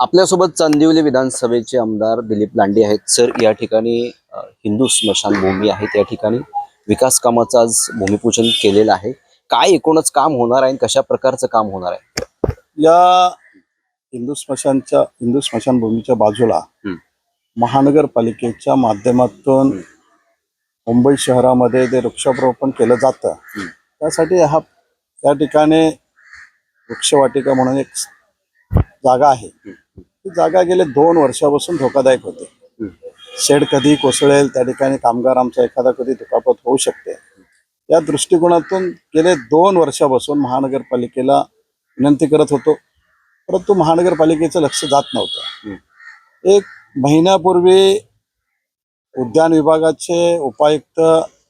आपल्यासोबत चांदिवली विधानसभेचे आमदार दिलीप लांडे आहेत सर या ठिकाणी हिंदू स्मशानभूमी आहे त्या ठिकाणी विकास कामाचं आज भूमिपूजन केलेलं आहे काय एकूणच काम होणार आहे आणि कशा प्रकारचं काम होणार आहे या हिंदू स्मशानच्या हिंदू स्मशानभूमीच्या बाजूला. महानगरपालिकेच्या माध्यमातून. मुंबई शहरामध्ये जे वृक्षारोपण केलं जातं. त्यासाठी हा त्या ठिकाणी वृक्षवाटिका म्हणून एक जागा आहे जागा गेले दोन वर्षापासून धोकादायक होते. शेड कधी कोसळेल त्या ठिकाणी कामगार आमचा एखादा कधी दुखापत होऊ शकते. या दृष्टिकोनातून गेले दोन वर्षापासून महानगरपालिकेला विनंती करत होतो. परंतु महानगरपालिकेचं लक्ष जात नव्हतं. एक महिन्यापूर्वी उद्यान विभागाचे उपायुक्त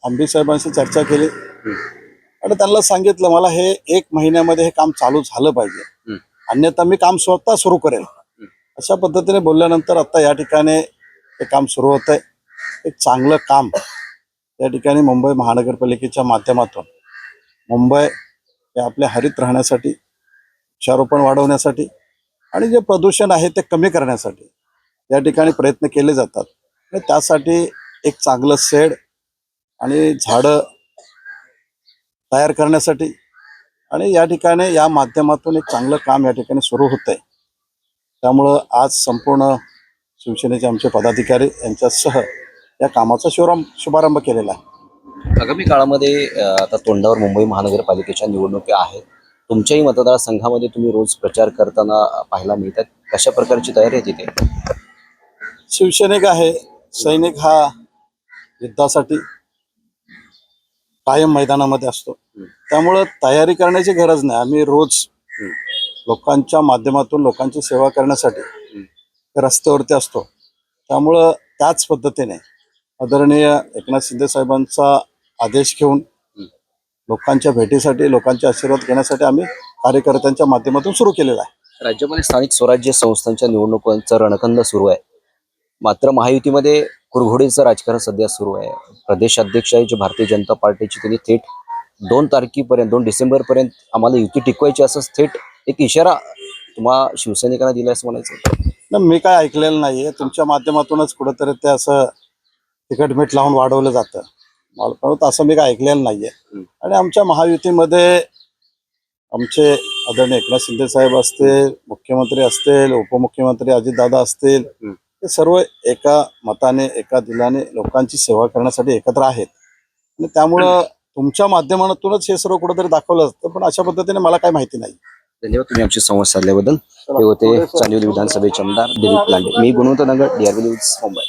आंबी साहेबांशी चर्चा केली. आणि त्यांना सांगितलं मला हे एक महिन्यामध्ये हे काम चालू झालं पाहिजे. अन्यथा मी काम स्वतः सुरू करेल. अशा पद्धतीने बोलल्यानंतर आता या ठिकाणी हे काम सुरू होत आहे एक चांगलं काम या ठिकाणी मुंबई महानगरपालिकेच्या माध्यमातून मुंबई हे आपल्या हरित राहण्यासाठी वृक्षारोपण वाढवण्यासाठी आणि जे प्रदूषण आहे ते कमी करण्यासाठी या ठिकाणी प्रयत्न केले जातात. आणि त्यासाठी एक चांगलं शेड आणि झाडं तयार करण्यासाठी आणि या ठिकाणी या माध्यमातून एक चांगलं काम या ठिकाणी सुरू होतं आहे त्यामुळं आज संपूर्ण शिवसेनेचे आमचे पदाधिकारी यांच्यासह या कामाचा शुभारंभ शुभारंभ केलेला आहे. आगामी काळामध्ये आता तोंडावर मुंबई महानगरपालिकेच्या निवडणुका आहेत. तुमच्याही मतदारसंघामध्ये तुम्ही रोज प्रचार करताना पाहायला मिळतात. कशा प्रकारची तयारी आहे तिथे? शिवसैनिक आहे. सैनिक हा युद्धासाठी कायम मैदानामध्ये असतो. त्यामुळं तयारी करण्याची गरज नाही. आम्ही रोज. लोकांच्या माध्यमातून लोकांची सेवा करण्यासाठी रस्त्यावरती असतो. त्यामुळं त्याच पद्धतीने आदरणीय एकनाथ शिंदे साहेबांचा आदेश घेऊन. लोकांच्या भेटीसाठी लोकांचे आशीर्वाद घेण्यासाठी आम्ही कार्यकर्त्यांच्या माध्यमातून सुरू केलेला आहे. राज्यामध्ये स्थानिक स्वराज्य संस्थांच्या निवडणुकांचा रणखंड सुरू आहे. मात्र महायुतीमध्ये कुरघोडीचं राजकारण सध्या सुरू आहे. प्रदेश अध्यक्ष आहे जे भारतीय जनता पार्टीची त्यांनी थेट दोन तारखेपर्यंत दोन डिसेंबरपर्यंत आम्हाला युती टिकवायची असं थेट एक इशारा तुम्हा शिवसैनिकांना दिला असं म्हणायचं नाही मी काय ऐकलेलं नाहीये. तुमच्या माध्यमातूनच कुठंतरी ते असं तिखट मीठ लावून वाढवलं जातं. मला परत असं मी काय ऐकलेलं नाहीये. आणि आमच्या महायुतीमध्ये आमचे आदरणीय एकनाथ शिंदे साहेब असतील मुख्यमंत्री असतील उपमुख्यमंत्री अजितदादा असतील हं. ते सर्व एका मताने एका दिलाने लोकांची सेवा करण्यासाठी एकत्र आहेत. आणि त्यामुळं तुमच्या माध्यमातूनच हे सर्व कुठंतरी दाखवलं असतं पण अशा पद्धतीने मला काय माहिती नाही. धन्यवाद. तुम्ही आमची संवाद साधल्याबद्दल. हे होते चांदिवली विधानसभेचे आमदार दिलीप लांडे. मी गुणवंत नगर डीआरबी न्यूज मुंबई.